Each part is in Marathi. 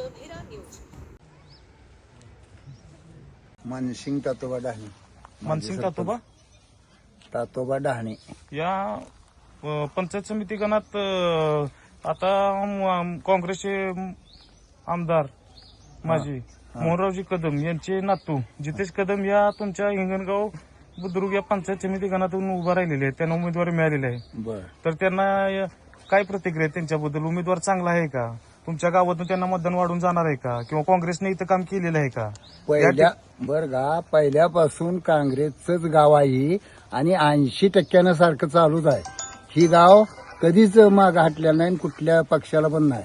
न्यूज. मानसिंग तातोबा डहाणे. मानसिंग तातोबा? तातोबा डहाणे. या अ, पंचायत समिती गणात अ, आता काँग्रेसचे आमदार माजी मोहनरावजी कदम यांचे नातू जितेश कदम या तुमच्या हिंगणगाव बुद्रुक या पंचायत समिती गणातून उभा राहिलेले आहेत. त्यांना उमेदवारी मिळालेली आहे. बर. तर त्यांना काय प्रतिक्रिया आहे त्यांच्याबद्दल? उमेदवार चांगला आहे का? तुमच्या गावातून त्यांना मतदान वाढून जाणार आहे का? किंवा काँग्रेसने इथं काम केलेलं आहे का? पहिल्या बर का पहिल्यापासून काँग्रेसचंच गाव आहे आणि ऐंशी टक्क्यानं सारखं चालूच आहे. ही गाव कधीच माग हटलेलं नाही आणि कुठल्या पक्षाला पण नाही.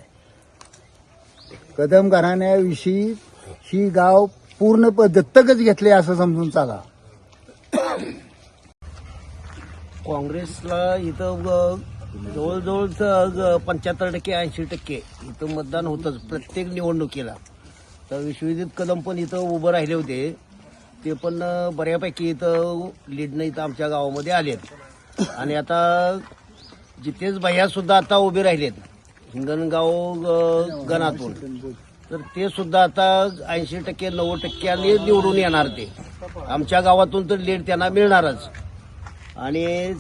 कदम घराण्याविषयी ही गाव पूर्ण प- दत्तकच घेतले असं समजून चाला. काँग्रेसला इथं ग- जवळजवळ पंच्याहत्तर टक्के ऐंशी टक्के इथं मतदान होतंच प्रत्येक निवडणुकीला. तर विश्वजित कदम पण इथं उभं राहिले होते. ते पण बऱ्यापैकी इथं लीडनं इथं आमच्या गावामध्ये आलेत. आणि आता जितेश भैया सुद्धा आता उभे राहिलेत हिंगणगाव गणातून. तर ते सुद्धा आता ऐंशी टक्के नव्वद टक्क्यांनी निवडून येणार ते. आमच्या गावातून तर लीड त्यांना मिळणारच. आणि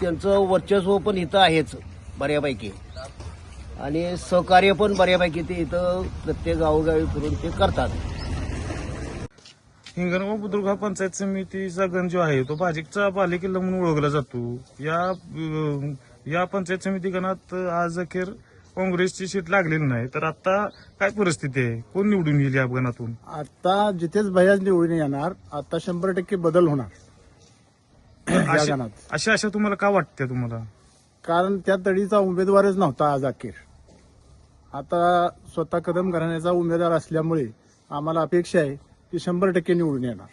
त्यांचं वर्चस्व पण इथं आहेच बऱ्यापैकी. आणि सहकार्य पण बऱ्यापैकी ते इथं प्रत्येक गावोगावी फिरून ते करतात. हिंगणगाव बुद्रुक हा पंचायत समितीचा गण जो आहे तो भाजपचा बालेकिल्ला म्हणून ओळखला जातो. या अं, या पंचायत समिती गणात आज अखेर काँग्रेसची सीट लागलेली नाही. तर आता काय परिस्थिती आहे? कोण निवडून येईल या गणातून? आता जिथेच भैयाच निवडून येणार. आता शंभर टक्के बदल होणार. अशी अशा अशा तुम्हाला का वाटते तुम्हाला? कारण त्या तडीचा उमेदवारच नव्हता आज अखेर. आता स्वतः कदम घराण्याचा उमेदवार असल्यामुळे आम्हाला अपेक्षा आहे की शंभर टक्के निवडून येणार.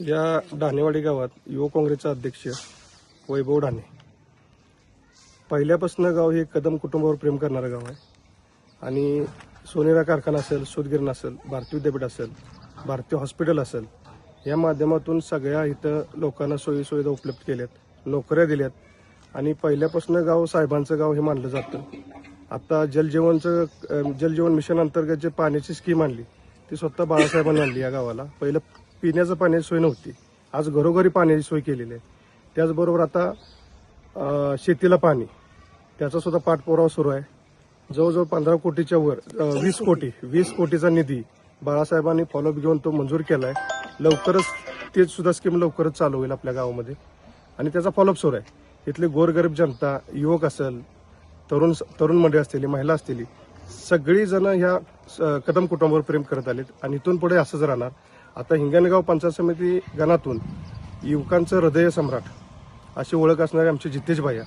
या ढाणेवाडी गावात युवक काँग्रेसचा अध्यक्ष वैभव ढाणे. पहिल्यापासून गाव हे कदम कुटुंबावर प्रेम करणारं गाव आहे. आणि सोनेरा कारखाना असेल सुदगिरण असेल भारतीय विद्यापीठ असेल भारतीय हॉस्पिटल असेल या माध्यमातून सगळ्या इथं लोकांना सोयीसुविधा उपलब्ध केल्यात नोकऱ्या दिल्यात आणि पहिल्यापासून गाव साहेबांचं गाव हे मानलं जातं. आता जलजीवनचं जलजीवन मिशन अंतर्गत जे पाण्याची स्कीम आणली ती स्वतः बाळासाहेबांनी आणली या गावाला. पहिलं पिण्याचं पाण्याची सोय नव्हती. आज घरोघरी पाण्याची सोय केलेली आहे. त्याचबरोबर आता शेतीला पाणी त्याचा सुद्धा पाठपुरावा सुरू आहे. जवळजवळ पंधरा कोटीच्या वर वीस कोटी वीस कोटीचा निधी बाळासाहेबांनी फॉलोअप घेऊन तो मंजूर केला आहे लवकरच ते सुद्धा स्कीम लवकरच चालू होईल आपल्या गावामध्ये. आणि त्याचा फॉलोअप सुरू आहे. इथले गोरगरीब जनता युवक असेल तरुण तरुण मंडळी असतील महिला असतील सगळीजण ह्या स- कदम कुटुंबावर प्रेम करत आलेत. आणि इथून पुढे असंच राहणार. आता हिंगणगाव पंचायत समिती गणातून युवकांचं हृदय सम्राट अशी ओळख असणारे आमचे जितेश भाया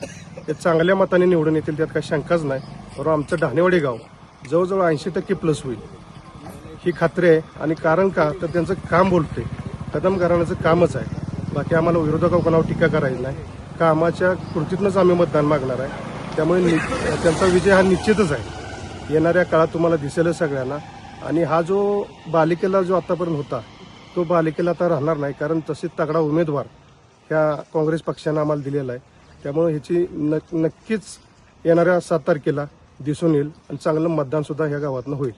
ते चांगल्या मताने निवडून येतील त्यात काही शंकाच नाही. बरोबर आमचं ढाणेवाडी गाव जवळजवळ ऐंशी टक्के प्लस होईल. ही खात्री आहे. आणि कारण का? तर त्यांचं काम बोलते कदम घराण्याचं कामच आहे. बाकी आम्हाला विरोधकावर कोणावर टीका करायची नाही. कामाच्या कृतीतनंच आम्ही मतदान मागणार आहे. त्यामुळे नि- त्यांचा विजय हा निश्चितच आहे. येणाऱ्या काळात तुम्हाला दिसेलच सगळ्यांना. आणि हा जो बालिकेला जो आतापर्यंत होता तो बालिकेला आता राहणार नाही. कारण तसे तगडा उमेदवार ह्या काँग्रेस पक्षानं आम्हाला दिलेला आहे. त्यामुळे ह्याची न- नक्कीच येणाऱ्या सात तारखेला दिसून येईल. आणि चांगलं मतदानसुद्धा ह्या गावातनं होईल.